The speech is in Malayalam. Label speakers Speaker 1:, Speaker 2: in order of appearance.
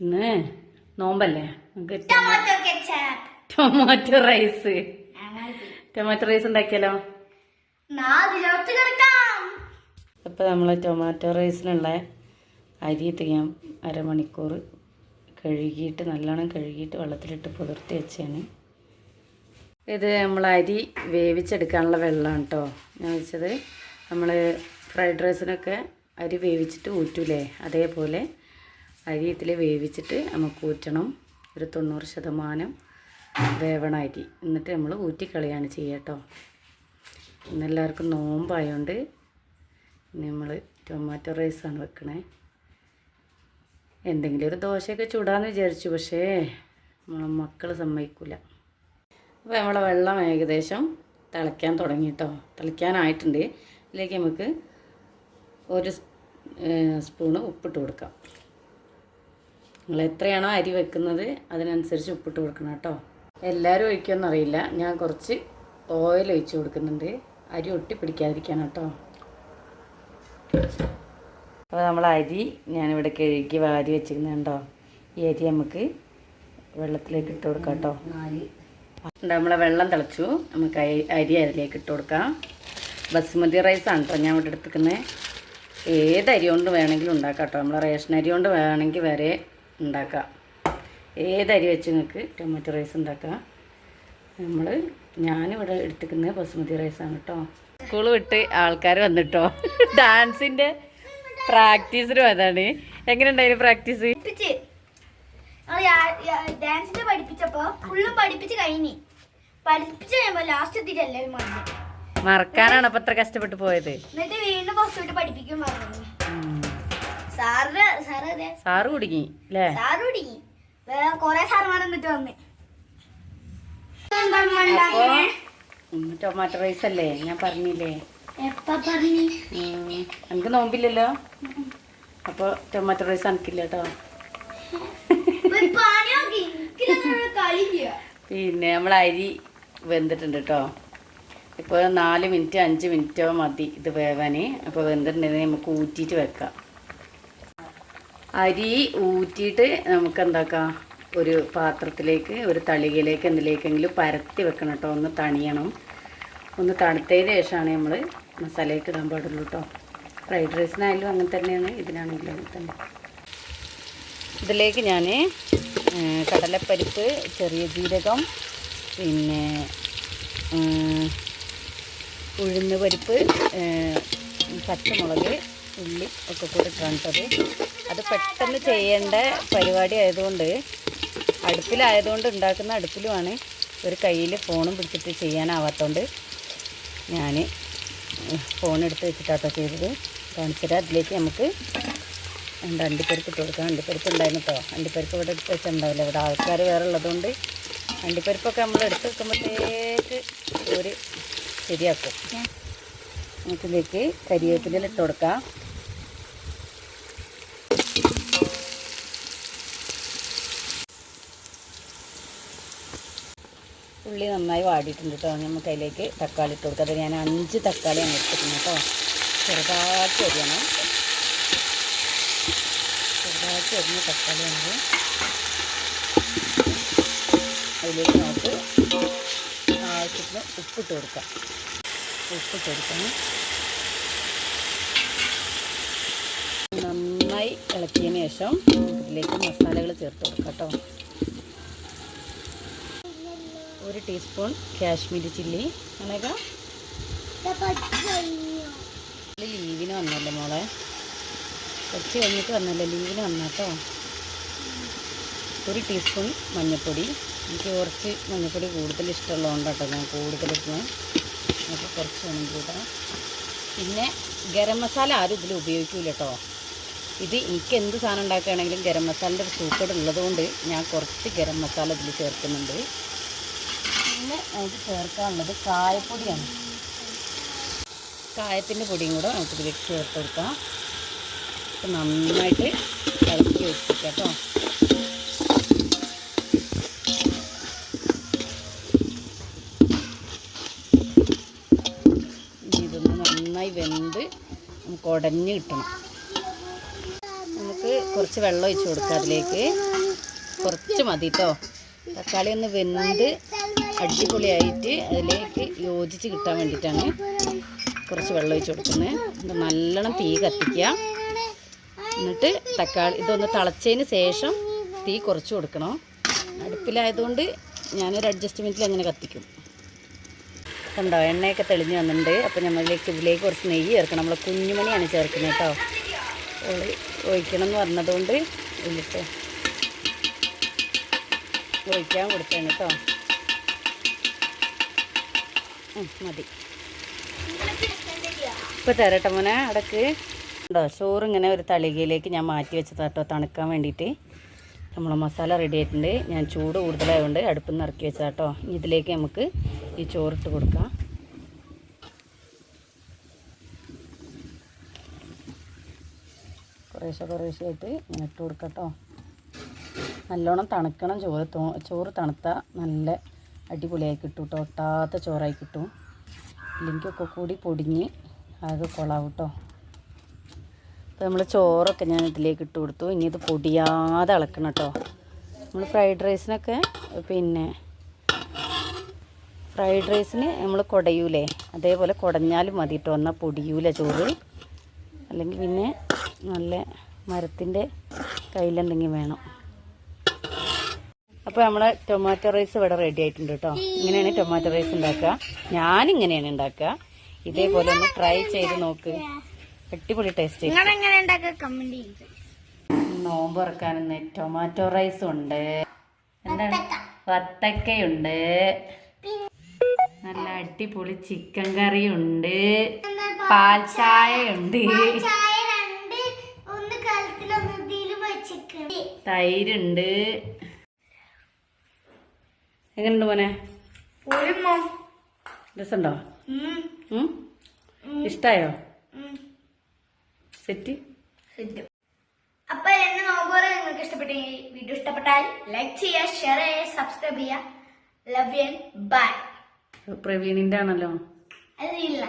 Speaker 1: ഇന്ന് നോമ്പല്ലേ?
Speaker 2: Tomato
Speaker 1: rice. ടൊമാറ്റോ റൈസ് ഉണ്ടാക്കിയാലോ? അപ്പൊ നമ്മൾ ടൊമാറ്റോ റൈസിനുള്ള അരി ഞാൻ അരമണിക്കൂർ കഴുകിയിട്ട് നല്ലോണം കഴുകിയിട്ട് വെള്ളത്തിലിട്ട് പുതിർത്തി വെച്ചാണ്. ഇത് നമ്മൾ അരി വേവിച്ചെടുക്കാനുള്ള വെള്ളമാണ് കേട്ടോ ഞാൻ വെച്ചത്. നമ്മൾ ഫ്രൈഡ് റൈസിനൊക്കെ അരി വേവിച്ചിട്ട് ഊറ്റൂലേ? അതേപോലെ അരി ഇതിൽ വേവിച്ചിട്ട് നമുക്ക് ഊറ്റണം. ഒരു തൊണ്ണൂറ് ശതമാനം വേവണ അരി. എന്നിട്ട് നമ്മൾ ഊറ്റിക്കളിയാണ് ചെയ്യുക കേട്ടോ ഇന്നെല്ലാവർക്കും നോമ്പായതുകൊണ്ട് നമ്മൾ ടൊമാറ്റോ റൈസാണ് വെക്കണേ. എന്തെങ്കിലും ഒരു ദോശയൊക്കെ ചൂടാന്ന് വിചാരിച്ചു പക്ഷേ നമ്മളെ മക്കൾ സമ്മതിക്കില്ല അപ്പോൾ നമ്മളെ വെള്ളം ഏകദേശം തിളയ്ക്കാൻ തുടങ്ങി കേട്ടോ തിളയ്ക്കാനായിട്ടുണ്ട്. ഇതിലേക്ക് നമുക്ക് ഒരു സ്പൂണ് ഉപ്പിട്ട് കൊടുക്കാം. നിങ്ങൾ എത്രയാണോ അരി വെക്കുന്നത് അതിനനുസരിച്ച് ഉപ്പിട്ട് കൊടുക്കണം കേട്ടോ. എല്ലാവരും ഒഴിക്കുമെന്നറിയില്ല ഞാൻ കുറച്ച് ഓയിൽ ഒഴിച്ച് കൊടുക്കുന്നുണ്ട്. അരി ഒട്ടി പിടിക്കാതിരിക്കാൻ കേട്ടോ. അപ്പോൾ നമ്മൾ അരി ഞാനിവിടെ കഴുകി വാരി വെച്ചിരുന്നുണ്ടോ ഈ അരി നമുക്ക് വെള്ളത്തിലേക്ക് ഇട്ട് കൊടുക്കാം കേട്ടോ. നമ്മൾ നമ്മളെ വെള്ളം തിളച്ചു. നമുക്ക് അരി- അരി അതിലേക്ക് ഇട്ട് കൊടുക്കാം. ബസുമതി റൈസാണ് കേട്ടോ ഞാൻ ഇവിടെ എടുത്തിരിക്കുന്നത് ഏത് അരി കൊണ്ട് വേണമെങ്കിലും ഉണ്ടാക്കാം കേട്ടോ. നമ്മൾ റേഷൻ അരി കൊണ്ട് വേണമെങ്കിൽ വരെ ഉണ്ടാക്കാം ഏതരി അരി വെച്ച് നിങ്ങൾക്ക് ടൊമാറ്റോ റൈസ് ഉണ്ടാക്കാം നമ്മൾ ഞാനിവിടെ എടുത്തിരിക്കുന്നത് ബസുമതി റൈസാണ് കേട്ടോ സ്കൂൾ വിട്ട് ആൾക്കാർ വന്നിട്ടോ. ഡാൻസിന്റെ പ്രാക്ടീസിനും അതാണ്. എങ്ങനെ ഉണ്ടായിരുന്നു പ്രാക്ടീസ്
Speaker 2: ഡാൻസിന്റെ പഠിപ്പിച്ചപ്പോ ഫുള്ളും പഠിപ്പിച്ച് കഴിഞ്ഞി. പഠിപ്പിച്ച് കഴിയുമ്പോ ലാസ്റ്റ് എത്തിയിട്ടല്ലേ
Speaker 1: മറക്കാനാണ് അപ്പൊ അത്ര കഷ്ടപ്പെട്ട് പോയത്.
Speaker 2: എന്നിട്ട് വീണ്ടും ഫസ്റ്റ് പഠിപ്പിക്കും പറഞ്ഞു. സാറ്
Speaker 1: കുടുങ്ങി അല്ലേ?
Speaker 2: സാറ് കുടുങ്ങി. വേറെ കൊറേ സാറുമാർ എന്നിട്ട് വന്ന്.
Speaker 1: ഉം, ടൊമാറ്റോ റൈസ് അല്ലേ? ഞാൻ പറഞ്ഞില്ലേ? എനിക്ക് നോമ്പില്ലല്ലോ? അപ്പൊ ടൊമാറ്റോ റൈസ് എനിക്കില്ല കേട്ടോ പിന്നെ നമ്മൾ അരി വെന്തിട്ടുണ്ട് കേട്ടോ. ഇപ്പോൾ നാല് മിനിറ്റ് അഞ്ച് മിനിറ്റോ മതി ഇത് വേവാൻ അപ്പോൾ വെന്തിട്ടുണ്ടെങ്കിൽ നമുക്ക് ഊറ്റിയിട്ട് വെക്കാം. അരി ഊറ്റിയിട്ട് നമുക്ക് എന്താക്കാം ഒരു പാത്രത്തിലേക്ക് ഒരു തളികയിലേക്ക് എന്തിലേക്കെങ്കിലും പരത്തി വെക്കണം കേട്ടോ. ഒന്ന് തണിയണം. ഒന്ന് തണുത്തതിന് ശേഷമാണ് നമ്മൾ മസാലയ്ക്ക് ഇടാൻ പാടുള്ളൂ കേട്ടോ. ഫ്രൈഡ് റൈസിനായാലും അങ്ങനെ തന്നെയാണ് ഇതിനാണെങ്കിലും അങ്ങനെ തന്നെ. ഇതിലേക്ക് ഞാൻ കടലപ്പരിപ്പ് ചെറിയ ജീരകം പിന്നെ ഉഴുന്ന് പരിപ്പ് പച്ചമുളക് ഉള്ളി ഒക്കെ കൂടി ഇട്ടിട്ടത് അത് പെട്ടെന്ന് ചെയ്യേണ്ട പരിപാടി ആയതുകൊണ്ട് അടുപ്പിലായതുകൊണ്ട് ഉണ്ടാക്കുന്ന അടുപ്പിലുമാണ് ഒരു കയ്യിൽ ഫോണും പിടിച്ചിട്ട് ചെയ്യാനാവാത്തതുകൊണ്ട് ഞാൻ ഫോൺ എടുത്ത് വെച്ചിട്ടാട്ടോ ചെയ്തത്. കാണിച്ചിട്ട് അതിലേക്ക് നമുക്ക് എന്താ അണ്ടിപ്പരിപ്പ് ഇട്ട് കൊടുക്കാം. അണ്ടിപ്പരിപ്പ് ഉണ്ടായിരുന്നു കേട്ടോ അണ്ടിപ്പരിപ്പ് ഇവിടെ എടുത്ത് വെച്ചിട്ടുണ്ടാവില്ല. ഇവിടെ ആൾക്കാർ വേറെ ഉള്ളതുകൊണ്ട് അണ്ടിപ്പരിപ്പൊക്കെ നമ്മൾ എടുത്ത് വെക്കുമ്പോഴത്തേക്ക് ഒരു ശരിയാക്കും. നമുക്കിതിലേക്ക് കരിവേപ്പില ഇട്ട് കൊടുക്കാം. ഉള്ളി നന്നായി വാടിയിട്ടുണ്ട് കേട്ടോ. നമുക്ക് അതിലേക്ക് തക്കാളി ഇട്ട് കൊടുക്കുക അത് ഞാൻ അഞ്ച് തക്കാളിയാണ് എടുത്തിരിക്കുന്നത് കേട്ടോ. ചെറുതാക്കി അരിയണം. ചെറുതാക്കി അരിഞ്ഞ തക്കാളിയാണത്. അതിലേക്ക് നമുക്ക് ആവശ്യത്തിന് ഉപ്പിട്ട് കൊടുക്കാം. ഉപ്പിട്ട് കൊടുക്കണം നന്നായി ഇളക്കിയതിന് ശേഷം ഇതിലേക്ക് മസാലകൾ ചേർത്ത് കൊടുക്കാം കേട്ടോ. ഒരു ടീസ്പൂൺ കാശ്മീരി ചില്ലി. അങ്ങനെയൊക്കെ. ലീവിന് വന്നല്ലേ മോളെ? കുറച്ച് കഴിഞ്ഞിട്ട് വന്നല്ലേ? ലീവിന് വന്നാട്ടോ ഒരു ടീസ്പൂൺ മഞ്ഞൾപ്പൊടി എനിക്ക് കുറച്ച് മഞ്ഞൾപ്പൊടി കൂടുതൽ ഇഷ്ടമുള്ളതുകൊണ്ടാട്ടോ ഞാൻ കൂടുതലിടുന്നത് അപ്പോൾ കുറച്ച് വേണം കൂട്ടാം പിന്നെ ഗരം മസാല ആരും ഇതിൽ ഉപയോഗിക്കില്ല കേട്ടോ ഇത് എനിക്ക് എന്ത് സാധനം ഉണ്ടാക്കുകയാണെങ്കിലും ഗരം മസാലന്റെ ഒരു സൂക്കേട് ഉള്ളതുകൊണ്ട് ഞാൻ കുറച്ച് ഗരം മസാല ഇതിൽ ചേർക്കുന്നുണ്ട്. പിന്നെ നമുക്ക് ചേർക്കാനുള്ളത് കായപ്പൊടിയാണ്. കായത്തിന്റെ പൊടിയും കൂടെ നമുക്ക് ഇതിലേക്ക് ചേർത്ത് കൊടുക്കാം. നന്നായിട്ട് ഇളക്കി വെച്ചിട്ട് കേട്ടോ. ഇതൊന്ന് നന്നായി വെന്ത് നമുക്ക് ഉടഞ്ഞ് കിട്ടണം. നമുക്ക് കുറച്ച് വെള്ളം ഒഴിച്ച് കൊടുക്കാം അതിലേക്ക്. കുറച്ച് മതി കേട്ടോ. തക്കാളി ഒന്ന് വെന്ത് അടിപൊളിയായിട്ട് അതിലേക്ക് യോജിച്ച് കിട്ടാൻ വേണ്ടിയിട്ടാണ് കുറച്ച് വെള്ളം ഒഴിച്ച് കൊടുക്കുന്നത്. നല്ലോണം തീ കത്തിക്കുക. എന്നിട്ട് തക്കാളി ഇതൊന്ന് തിളച്ചതിന് ശേഷം തീ കുറച്ച് കൊടുക്കണം. അടുപ്പിലായതുകൊണ്ട് ഞാനൊരു അഡ്ജസ്റ്റ്മെന്റിൽ അങ്ങനെ കത്തിക്കും. കണ്ടോ എണ്ണയൊക്കെ തെളിഞ്ഞ് വന്നിട്ടുണ്ട്. അപ്പോൾ നമ്മളിലേക്ക് ഇതിലേക്ക് കുറച്ച് നെയ്യ് ചേർക്കണം. നമ്മൾ കുഞ്ഞുമണിയാണ് ചേർക്കുന്നത് കേട്ടോ. ഒഴിക്കണം എന്ന് പറഞ്ഞതുകൊണ്ട് ഇല്ലിട്ട് ഒഴിക്കാൻ കൊടുത്തേണ് കേട്ടോ. മതി. ഇപ്പോൾ തരട്ടെ മോനെ അടക്ക്. ഉണ്ടോ? ചോറ് ഇങ്ങനെ ഒരു തളികയിലേക്ക് ഞാൻ മാറ്റി വെച്ചത് കേട്ടോ തണുക്കാൻ വേണ്ടിയിട്ട്. നമ്മൾ മസാല റെഡി ആയിട്ടുണ്ട്. ഞാൻ ചൂട് കൂടുതലായതുകൊണ്ട് അടുപ്പിൽ നിന്ന് ഇറക്കി വെച്ചതാ കേട്ടോ ഇതിലേക്ക് നമുക്ക് ഈ ചോറിട്ട് കൊടുക്കാം. കുറേശ്ശെ കുറേശ്ശെ ആയിട്ട് ഇങ്ങനെ ഇട്ട് കൊടുക്കാം കേട്ടോ നല്ലോണം തണുക്കണം ചോറ് ചോറ് തണുത്താൽ നല്ല അടിപൊളിയായി കിട്ടും കേട്ടോ. ഒട്ടാത്ത ചോറായി കിട്ടും. ഇല്ലെങ്കിൽ ഒക്കെ കൂടി പൊടിഞ്ഞ് ആകെ കൊളാവും കേട്ടോ. അപ്പോൾ നമ്മൾ ചോറൊക്കെ ഞാൻ ഇതിലേക്ക് ഇട്ട് കൊടുത്തു. ഇനി ഇത് പൊടിയാതെ ഇളക്കണം കേട്ടോ. നമ്മൾ ഫ്രൈഡ് റൈസിനൊക്കെ പിന്നെ ഫ്രൈഡ് റൈസിന് നമ്മൾ കുടയൂലേ. അതേപോലെ കുടഞ്ഞാലും മതി കേട്ടോ. എന്നാൽ പൊടിയൂല ചോറ്. അല്ലെങ്കിൽ പിന്നെ നല്ല മരത്തിന്റെ കയ്യിലെന്തെങ്കിലും വേണം. അപ്പോൾ നമ്മളെ ടൊമാറ്റോ റൈസ് ഇവിടെ റെഡി ആയിട്ടുണ്ട് കേട്ടോ ഇങ്ങനെയാണ് ടൊമാറ്റോ റൈസ് ഉണ്ടാക്കുക. ഞാനിങ്ങനെയാണ് ഉണ്ടാക്കുക. ഇതേപോലെ ഒന്ന് ട്രൈ ചെയ്ത് നോക്ക്. അടിപൊളി ടേസ്റ്റ് നോമ്പ് ഇറക്കാനെന്ന് ടൊമാറ്റോ റൈസ് ഉണ്ട്. എന്താണ്? വത്തക്കയുണ്ട്. നല്ല അടിപൊളി ചിക്കൻ കറി ഉണ്ട്. പാൽ
Speaker 2: ചായ വെച്ചിട്ടുണ്ട്
Speaker 1: തൈരുണ്ട്. എങ്ങനെയുണ്ട് മോനെ? രസമുണ്ടോ? ഇഷ്ടായോ? സെറ്റ്?
Speaker 2: അപ്പൊ എന്നെ നോക്കുമ്പോൾ നിങ്ങൾക്ക് ഇഷ്ടപ്പെട്ടെങ്കിൽ വീഡിയോ ഇഷ്ടപ്പെട്ടാൽ ലൈക്ക് ചെയ്യുക ഷെയർ ചെയ്യുക സബ്സ്ക്രൈബ് ചെയ്യുക. ലവ് യു ബൈ
Speaker 1: പ്രവീണിന്റെ ആണല്ലോ.
Speaker 2: അതില്ല